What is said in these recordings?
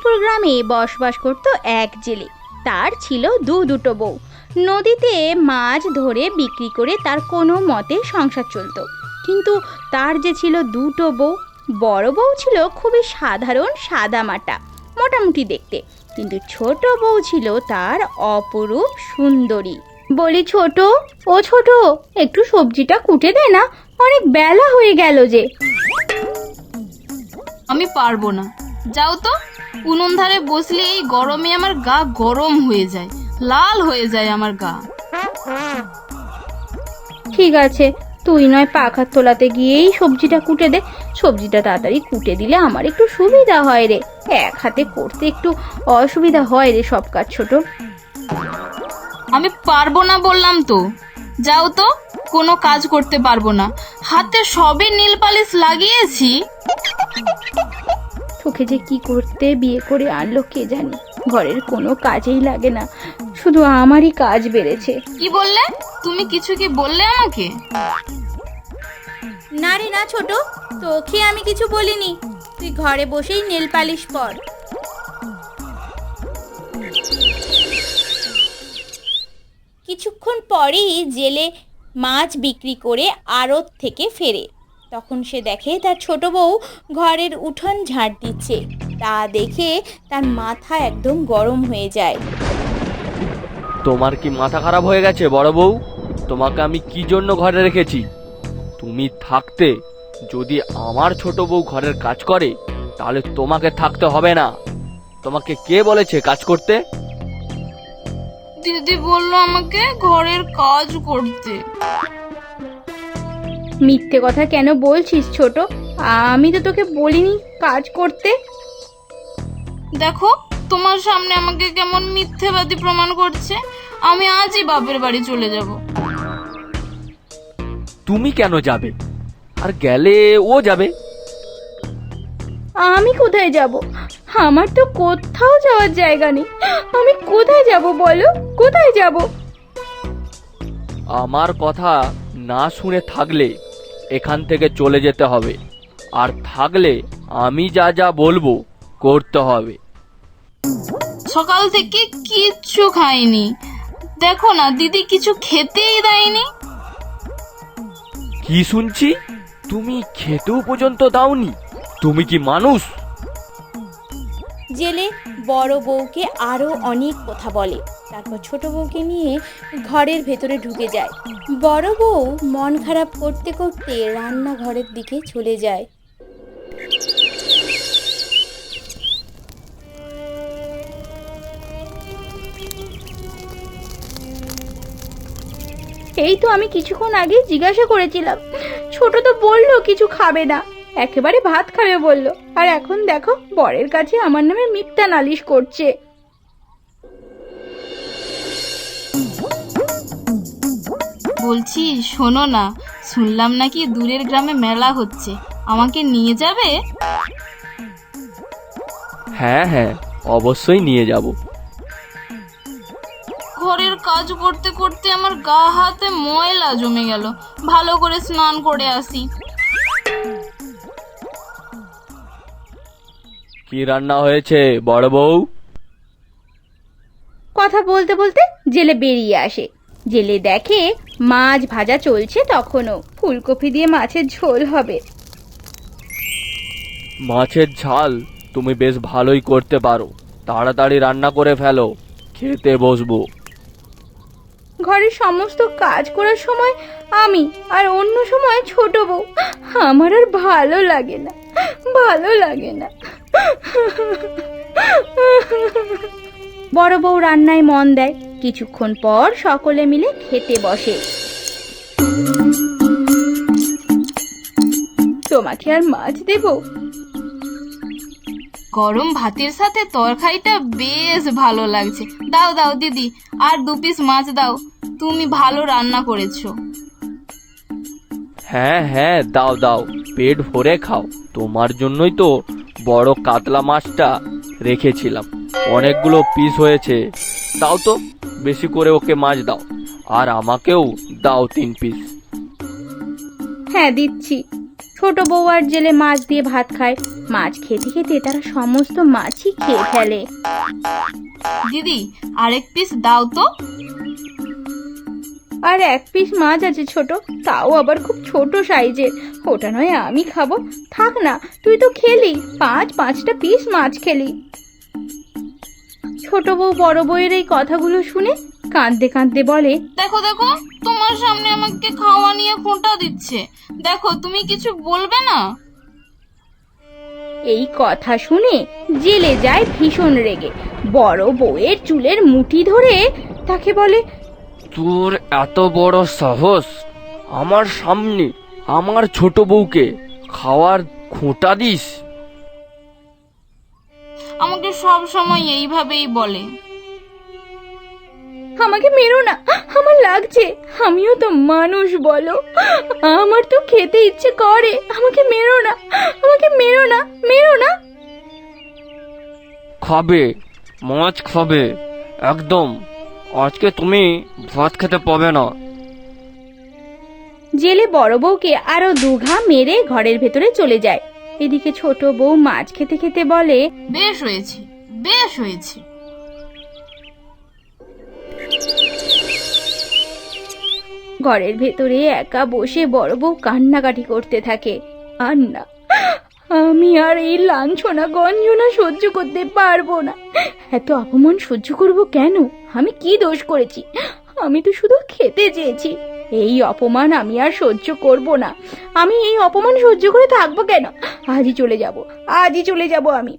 মাধবপুর গ্রামে বসবাস করত এক জেলে। তার ছিল দু দুটো বউ। নদীতে মাছ ধরে বিক্রি করে তার কোনো মতে সংসার চলতো। কিন্তু তার যে ছিল দুটো বউ, বড় বউ ছিল খুবই সাধারণ সাদামাটা মোটামুটি দেখতে। কিন্তু ছোট বউ ছিল তার অপরূপ সুন্দরী। বলি, ছোট? ও ছোট, একটু সবজিটা কুটে দে না, অনেক বেলা হয়ে গেল যে। আমি পারব না। যাও তো। উনুন ধারে বসলে এই গরমে আমার গা গরম হয়ে যায় লাল হয়ে যায় আমার গা। ঠিক আছে তুই নয় পাখার তোলাতে গিয়েই সবজিটা কুটে দে সবজিটা তাড়াতাড়ি কুটে দিলে আমার একটু সুবিধা হয় রে। এক হাতে করতে একটু অসুবিধা হয় রে সব কাজ ছোট। আমি পারব না বললাম তো। যাও তো কোনো কাজ করতে পারব না। হাতে সবে নীল পালিশ লাগিয়েছি। তোকে যে কি করতে বিয়ে করে আনলো কে জানি? ঘরের কোনো কাজেই লাগে না। শুধু আমারই কাজ বেড়েছে। কি বললে? তুমি কিছু কি বললে আমাকে? না রে না ছোট তোকে আমি কিছু বলিনি। তুই ঘরে বসেই নেল পালিশ পর কিছুক্ষণ পরেই জেলে মাছ বিক্রি করে আড়ত থেকে ফেরে। তখন সে দেখে তার ছোট বউ ঘরের উঠোন ঝাড় দিচ্ছে। তা দেখে তার মাথা একদম গরম হয়ে যায়। তোমার কি মাথা খারাপ হয়ে গেছে বড় বউ? তোমাকে আমি কি জন্য ঘরে রেখেছি? তুমি থাকতে যদি আমার ছোট বউ ঘরের কাজ করে তাহলে তোমাকে থাকতে হবে না। তোমাকে কে বলেছে কাজ করতে? দিদি বলল আমাকে ঘরের কাজ করতে। মিথ্যে কথা কেন বলছিস ছোট? আমি তো তোকে বলিনি কাজ করতে। দেখো তোমার সামনে আমাকে কেমন মিথ্যেবাদী প্রমাণ করছে। আমি আজই বাপের বাড়ি চলে যাব। তুমি কেন যাবে? আর গেলে ও যাবে? আমি কোথায় যাব? আমার তো কোথাও যাওয়ার জায়গা নেই। আমি কোথায় যাব বলো? কোথায় যাব? আমার কথা না শুনে থাকলে এখান থেকে চলে যেতে হবে। আর থাকলে আমি যা যা বলব করতে হবে। সকাল থেকে কিচ্ছু খাইনি। দেখো না দিদি কিছু খেতেই দেয়নি। কি শুনছি? তুমি খেতেও পর্যন্ত দাওনি। তুমি কি মানুষ? জেলে বড় বউকে আরও অনেক কথা বলে। তারপর ছোট বউকে নিয়ে ঘরের ভেতরে ঢুকে যায়। বড় বউ মন খারাপ করতে করতে রান্নাঘরের দিকে চলে যায়। এই তো আমি কিছুক্ষণ আগে জিজ্ঞাসা করেছিলাম। ছোট তো বলল কিছু খাবে না। একেবারে ভাত খাবে বলল। আর এখন দেখো বরের কাছে আমার নামে মিথ্যা নালিশ করছে। বলছি শোনো না শুনলাম নাকি দূরের গ্রামে মেলা হচ্ছে। আমাকে নিয়ে যাবে? হ্যাঁ হ্যাঁ অবশ্যই নিয়ে যাব। ঘরের কাজ করতে করতে আমার গা হাতে ময়লা জমে গেল। ভালো করে স্নান করে আসি। কি রান্না হয়েছে বড় বউ? কথা বলতে বলতে জেলে বেরিয়ে আসে। জেলে দেখে মাছ ভাজা চলছে তখনও। ফুলকপি দিয়ে মাছের ঝোল হবে। মাছের ঝাল তুমি বেশ ভালোই করতে পারো। তাড়াতাড়ি রান্না করে ফেলো খেতে বসবো। ঘরের সমস্ত কাজ করার সময় আমি আর অন্য সময় ছোট বউ। আমার আর ভালো লাগে না। ভালো লাগে না। বড় বউ রান্নায় মন দেয় কিছুক্ষণ পর সকলে মিলে খেতে বসে। তোমাকে আর মাছ দেবো? গরম ভাতের সাথে তরকারিটা বেশ ভালো লাগছে। দাও দাও দিদি আর দু পিস মাছ দাও। তুমি ভালো রান্না করেছ। হ্যাঁ হ্যাঁ দাও দাও পেট ভরে খাও। তোমার জন্যই তো বড় কাতলা মাছটা রেখেছিলাম। অনেকগুলো পিস হয়েছে। দাও তো বেশি করে ওকে মাছ দাও। আর আমাকেও দাও তিন পিস হ্যাঁ দিচ্ছি। ছোট বউ আর জেলে মাছ দিয়ে ভাত খায়। মাছ খেতে খেতে তারা সমস্ত মাছই খেয়ে ফেলে। দিদি আরেক পিস দাও তো। আর এক পিস মাছ আছে ছোট তাও আবার খুব ছোট সাইজের। ওটা নয় আমি খাব। থাক না তুই তো খেলি। পাঁচ পাঁচটা পিস মাছ খেলি। ছোট বউ বড় বউয়ের এই কথাগুলো শুনে কাঁদতে কাঁদতে বলে দেখো দেখো তোমার সামনে আমাকে খাওয়া নিয়ে খোঁটা দিচ্ছে। দেখো তুমি কিছু বলবে না? এই কথা শুনে জেলে যায় ভীষণ রেগে। বড় বউয়ের চুলের মুঠি ধরে তাকে বলে তোর এত বড় সাহস? আমার সামনে আমার ছোট বউকে খাওয়ার খোঁটা দিস। আমাকে সব সময় এইভাবেই বলে। আমাকে মেরো না আমার লাগছে। আমিও তো মানুষ বলো। আমার তো খেতে ইচ্ছে করে আমাকে মেরো না আমাকে মেরো না মেরো না। খাবে মাছ খাবে একদম। আজকে তুমি ভাত খেতে পাবে না। জেলে বড় বউকে আরও দুঘা মেরে ঘরের ভেতরে চলে যায়। এদিকে ছোট বউ মাছ খেতে খেতে বলে বেশ হয়েছে বেশ হয়েছে। ঘরের ভেতরে একা বসে বড় বউ কান্নাকাটি করতে থাকে। আর না আমি আর এই লাঞ্ছনা গঞ্জনা সহ্য করতে পারব না। এত অপমান সহ্য করব কেন? আমি কি দোষ করেছি? আমি তো শুধু খেতে চেয়েছি। এই অপমান আমি আর সহ্য করব না। আমি এই অপমান সহ্য করে থাকব কেন? আজই চলে যাব, আজই চলে যাব আমি।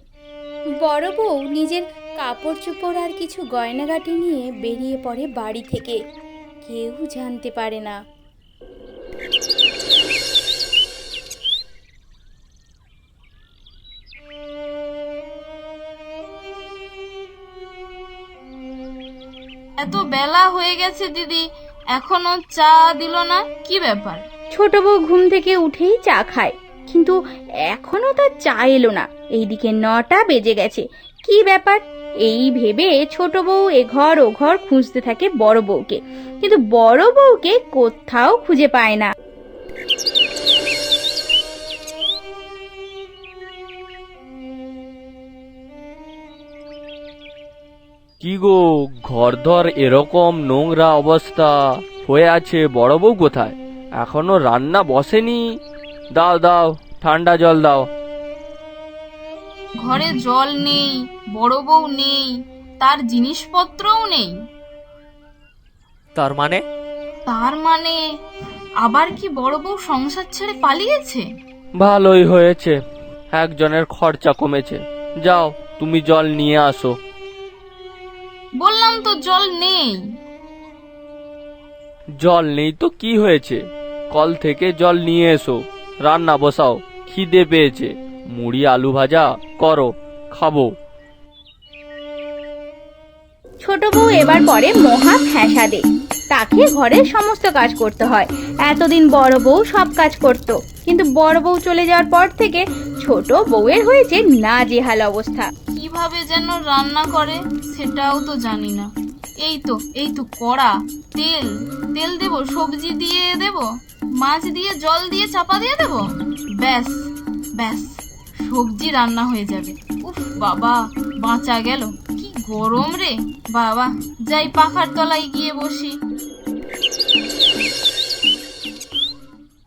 বড় বউ নিজের কাপড় চোপড় আর কিছু গয়নাগাটি নিয়ে বেরিয়ে পড়ে বাড়ি থেকে। কেউ জানতে পারে না। এত বেলা হয়ে গেছে দিদি, এখনও চা দিল না, কি ব্যাপার? ছোট বউ ঘুম থেকে উঠেই চা খায়, কিন্তু এখনও তার চা এলো না। এইদিকে নটা বেজে গেছে, কি ব্যাপার? এই ভেবে ছোট বউ এ ঘর ও ঘর খুঁজতে থাকে বড় বউকে, কিন্তু বড় বউকে কোথাও খুঁজে পায় না। কি গো ঘরদর এরকম নোংরা অবস্থা হয়ে আছে বড় বউ কোথায়? এখনও রান্না বসেনি? দাও দাও ঠান্ডা জল দাও। ঘরে জল নেই বড় বউ নেই তার জিনিসপত্রও নেই। তার মানে? তার মানে আবার কি বড় বউ সংসার ছেড়ে পালিয়েছে? ভালোই হয়েছে। একজনের খরচা কমেছে। যাও তুমি জল নিয়ে আসো। বললাম তো জল নেই। জল নেই তো কি হয়েছে? কল থেকে জল নিয়ে এসো। রান্না বসাও খিদে পেয়েছে। মুড়ি আলু ভাজা করো খাব। ছোট বউ এবার পরে মহা ফ্যাসাদে। তাকে ঘরের সমস্ত কাজ করতে হয়। এতদিন বড় বউ সব কাজ করত। কিন্তু বড় বউ চলে যাওয়ার পর থেকে ছোট বউয়ের হয়েছে না জেহাল অবস্থা। কীভাবে যেন রান্না করে। সেটাও তো জানি না। এই তো এই তো কড়া, তেল। তেল দেব, সবজি দিয়ে দেব, মাছ দিয়ে, জল দিয়ে, চাপা দিয়ে দেব? ব্যাস ব্যাস, সবজি রান্না হয়ে যাবে। উফ, বাবা, বাঁচা গেল। কি গরম রে, বাবা। যাই পাখার তলায় গিয়ে বসি।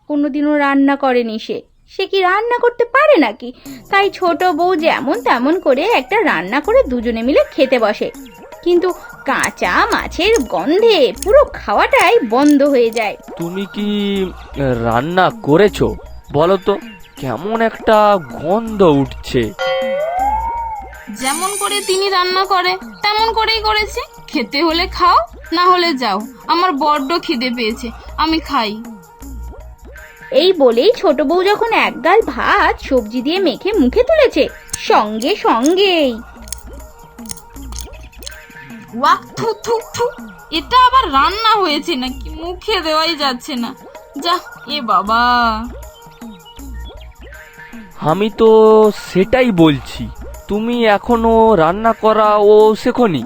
কোনোদিনও রান্না করেনি সে। সে কি রান্না করতে পারে নাকি? তাই ছোট বউ যেমন তেমন করে একটা রান্না করে দুজনে মিলে খেতে বসে। কিন্তু কাঁচা মাছের গন্ধে পুরো খাওয়াটাই বন্ধ হয়ে যায়। তুমি কি রান্না করেছ? বলো তো কেমন একটা গন্ধ উঠছে। যেমন করে তিনি রান্না করে তেমন করেই করেছি। খেতে হলে খাও না হলে যাও। আমার বড্ড খিদে পেয়েছে আমি খাই। এই বলেই ছোট বউ যখন একগাল ভাত সবজি দিয়ে মেখে মুখে তুলেছে সঙ্গে সঙ্গেই। ওয়াক থু থু থু এটা আবার রান্না হয়েছে নাকি? মুখে দেওয়াই যাচ্ছে না। যা এ বাবা। আমি তো সেটাই বলছি। তুমি এখনও রান্না করা ও শেখনি?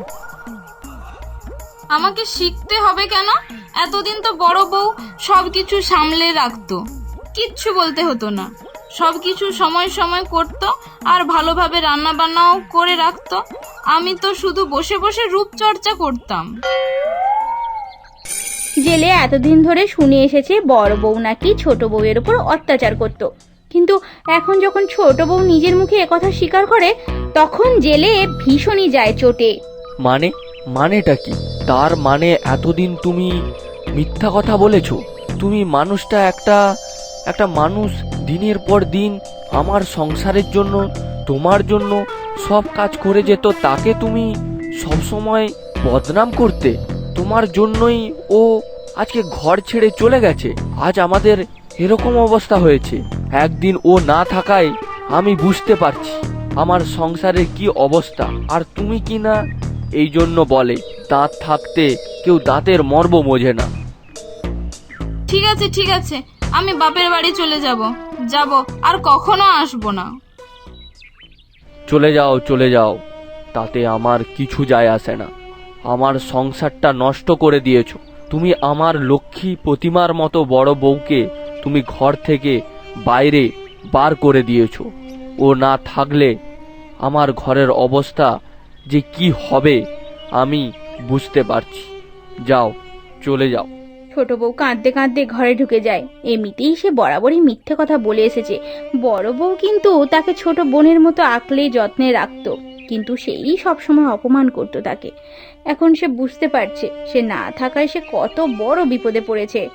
আমাকে শিখতে হবে কেন? এতদিন তো বড় বউ সবকিছু সামলে রাখতো। কিচ্ছু বলতে হতো না। সব কিছু সময় সময় করতো আর ভালোভাবে রান্না বান্নাও করে রাখতো। আমি তো শুধু বসে বসে রূপচর্চা করতাম। জেলে এতদিন ধরে শুনে এসেছে বড় বউ নাকি ছোট বউয়ের উপর অত্যাচার করত। কিন্তু এখন যখন ছোট বউ নিজের মুখে একথা স্বীকার করে তখন জেলে ভীষণই যায় চোটে। মানে? মানেটা কি? তার মানে এতদিন তুমি মিথ্যা কথা বলেছ। তুমি মানুষটা একটা একটা মানুষ দিনের পর দিন আমার সংসারের জন্য, তোমার জন্য সব কাজ করে যেত, তাকে তুমি সবসময় বদনাম করতে। তোমার জন্যই ও আজকে ঘর ছেড়ে চলে গেছে। আজ আমাদের এরকম অবস্থা হয়েছে। একদিন ও না থাকায় আমি বুঝতে পারছি আমার সংসারের কি অবস্থা। আর তুমি কি না? এই জন্য বলে। দাঁত থাকতে কেউ দাঁতের মর্ম বোঝে না। ঠিক আছে ঠিক আছে। আমি বাপের বাড়ি চলে যাব। যাব আর কখনো আসব না। চলে যাও চলে যাও। তাতে আমার কিছু যায় আসে না। আমার সংসারটা নষ্ট করে দিয়েছ। তুমি আমার লক্ষ্মী প্রতিমার মতো বড় বউকে তুমি ঘর থেকে বাইরে বার করে দিয়েছ। ও না থাকলে আমার ঘরের অবস্থা যে কি হবে আমি বুঝতে পারছি। যাও, চলে যাও। ছোট বউ কাঁদতে কাঁদতে ঘরে ঢুকে যায়। এমনিতেই সে বরাবরই মিথ্যে কথা বলে এসেছে। বড় বউ কিন্তু তাকে ছোট বোনের মতো আঁকলে যত্নে রাখত, কিন্তু সেই সবসময় অপমান করত তাকে। এখন সে বুঝতে পারছে, সে না থাকায় সে কত বড় বিপদে পড়েছে।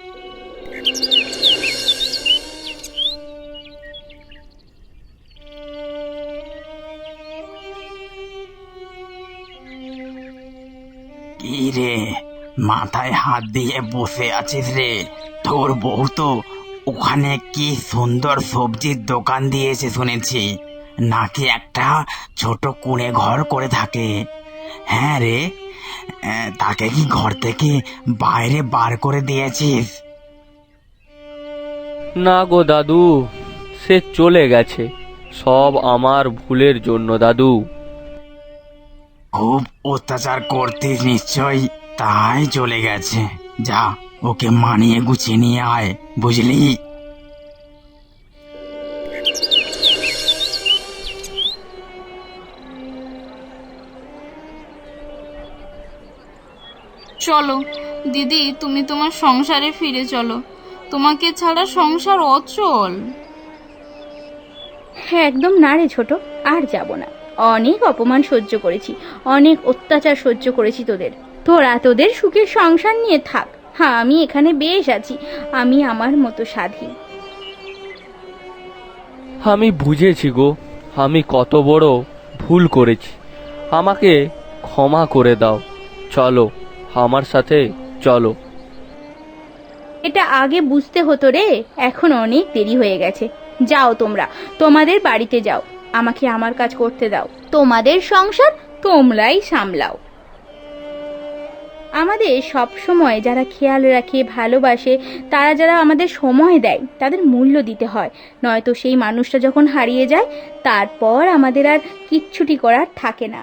রে মাথায় হাত দিয়ে বসে আছিস রে। তোর বউ তো ওখানে কি সুন্দর সবজির দোকান দিয়েছে শুনেছি। নাকি একটা ছোট কুঁড়ে ঘর করে থাকে। হ্যাঁ রে তাকে কি ঘর থেকে বাইরে বার করে দিয়েছিস? না গো দাদু, সে চলে গেছে। সব আমার ভুলের জন্য দাদু। খুব অত্যাচার করতে নিশ্চয়ই। তাই চলে গেছে। যা ওকে মানিয়ে গুছিয়ে নিয়ে আয় বুঝলি? চলো দিদি তুমি তোমার সংসারে ফিরে চলো। তোমাকে ছাড়া সংসার অচল। হ্যাঁ একদম না রে ছোট আর যাব না। অনেক অপমান সহ্য করেছি অনেক অত্যাচার সহ্য করেছি তোদের। তোরা তোদের সুখের সংসার নিয়ে থাক। হ্যাঁ আমি এখানে বেশ আছি আমি আমার মতো স্বাধীন। আমি বুঝেছি গো আমি কত বড় ভুল করেছি। আমাকে ক্ষমা করে দাও। চলো আমার সাথে চলো। এটা আগে বুঝতে হতো রে এখন অনেক দেরি হয়ে গেছে। যাও তোমরা তোমাদের বাড়িতে যাও। আমাকে আমার কাজ করতে দাও। তোমাদের সংসার তোমরাই সামলাও। আমাদের সব সময় যারা খেয়াল রাখে ভালোবাসে তারা যারা আমাদের সময় দেয় তাদের মূল্য দিতে হয়। নয়তো সেই মানুষটা যখন হারিয়ে যায় তারপর আমাদের আর কিচ্ছুটি করার থাকে না।